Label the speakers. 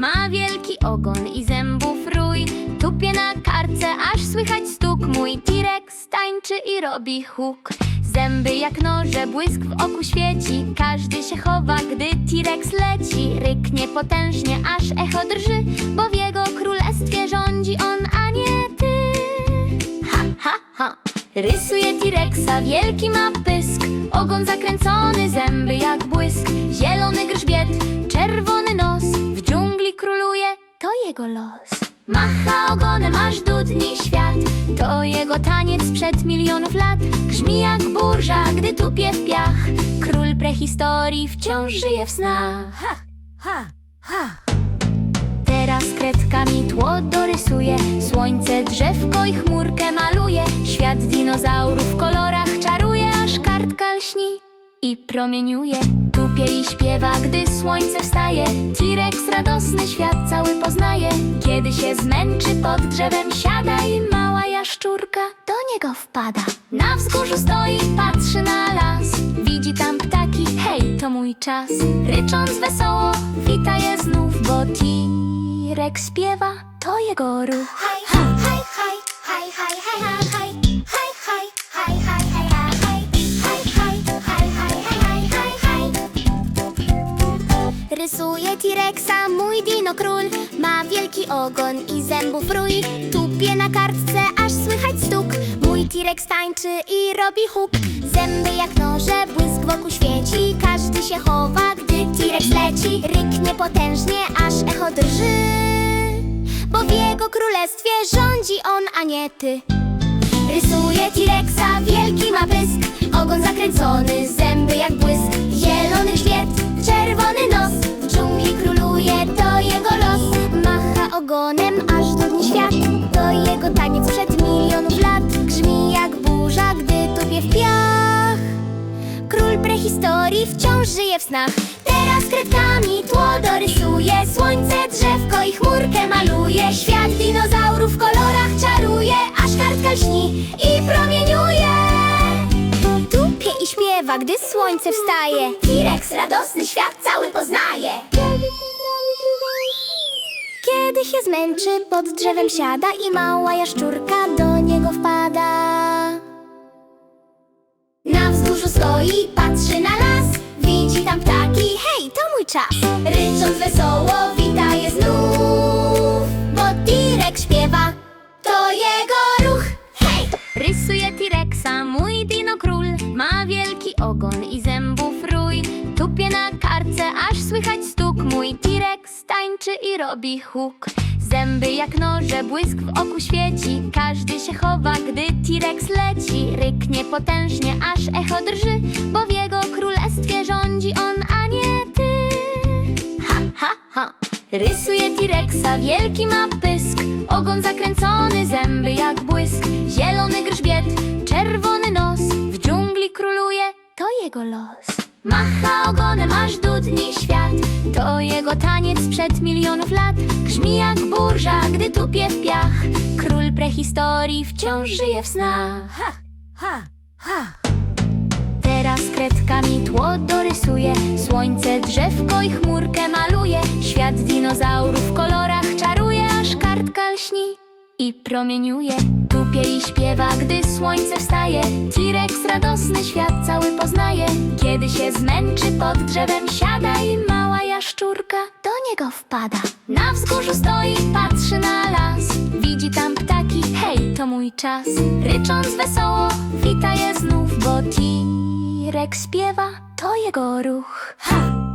Speaker 1: Ma wielki ogon i zębów rój. Tupie na karce, aż słychać stuk. Mój T-Rex tańczy i robi huk. Zęby jak noże, błysk w oku świeci. Każdy się chowa, gdy T-Rex leci. Ryknie potężnie, aż echo drży Bo w jego królestwie rządzi on, a nie ty. Ha, ha, ha. Rysuje T-Rexa, wielki ma pysk. Ogon zakręcony, zęby jak błysk. Zielony grzbiet, czerwony nos jego los. Macha ogonem, aż dudni świat. To jego taniec sprzed milionów lat. Grzmi jak burza, gdy tupie w piach. Król prehistorii wciąż żyje w snach.
Speaker 2: Ha, ha, ha.
Speaker 1: Teraz kredkami tło dorysuje. Słońce, drzewko i chmurkę maluje. Świat dinozaurów w kolorach czaruje Aż kartka lśni i promieniuje Tupie i śpiewa, gdy słońce wstaje T-Rex radosny świat cały poznaje Kiedy się zmęczy pod drzewem siada I mała jaszczurka do niego wpada Na wzgórzu stoi, patrzy na las Widzi tam ptaki, hej, to mój czas Rycząc wesoło, wita je znów Bo T-Rex śpiewa, to jego ruch
Speaker 3: Haj, haj, haj, haj, haj, haj, haj, Rysuje T-Rexa mój dino król. Ma wielki ogon i zębów rój. Tupie na kartce, aż słychać stuk. Mój T-Rex tańczy i robi huk. Zęby jak noże, błysk wokół świeci. Każdy się chowa, gdy T-Rex leci. Ryknie potężnie, aż echo drży. Bo w jego królestwie rządzi on, a nie ty. Rysuje T-Rexa, wielki ma pysk Ogon zakręcony, zęby jak błysk. Zielony grzbiet, czerwony nos wciąż żyje w snach. Teraz kredkami tło dorysuje Słońce, drzewko i chmurkę maluje. Świat dinozaurów w kolorach czaruje Aż kartka lśni i promieniuje. Tupie i śpiewa, gdy słońce wstaje. T-Rex radosny świat cały poznaje. Kiedy się zmęczy, pod drzewem siada I mała jaszczurka do niego wpada. Na wzgórzu stoi, patrzy na czas. Rycząc wesoło, wita je znów Bo T-Rex śpiewa, to jego ruch. Hej!
Speaker 1: Rysuje T-Rexa, mój dino król. Ma wielki ogon i zębów rój. Tupie na karce, aż słychać stuk. Mój T-Rex tańczy i robi huk. Zęby jak noże, błysk w oku świeci. Każdy się chowa, gdy T-Rex leci. Ryknie potężnie, aż echo drży Bo w Rysuje T-Rexa, wielki ma pysk. Ogon zakręcony, zęby jak błysk. Zielony grzbiet, czerwony nos. W dżungli króluje, to jego los. Macha ogonem, aż dudni świat. To jego taniec sprzed milionów lat. Grzmi jak burza, gdy tupie w piach. Król prehistorii wciąż żyje w snach.
Speaker 2: Ha, ha, ha.
Speaker 1: Teraz kredkami tło dorysuje. Słońce, drzewko i chmurkę maluje Świat dinozaurów w kolorach czaruje Aż kartka lśni i promieniuje. Tupie i śpiewa, gdy słońce wstaje. T-Rex radosny świat cały poznaje. Kiedy się zmęczy, pod drzewem siada I mała jaszczurka do niego wpada. Na wzgórzu stoi, patrzy na las. Widzi tam ptaki, hej, to mój czas. Rycząc wesoło, wita je znów Bo T-Rex śpiewa, to jego ruch.
Speaker 2: Ha,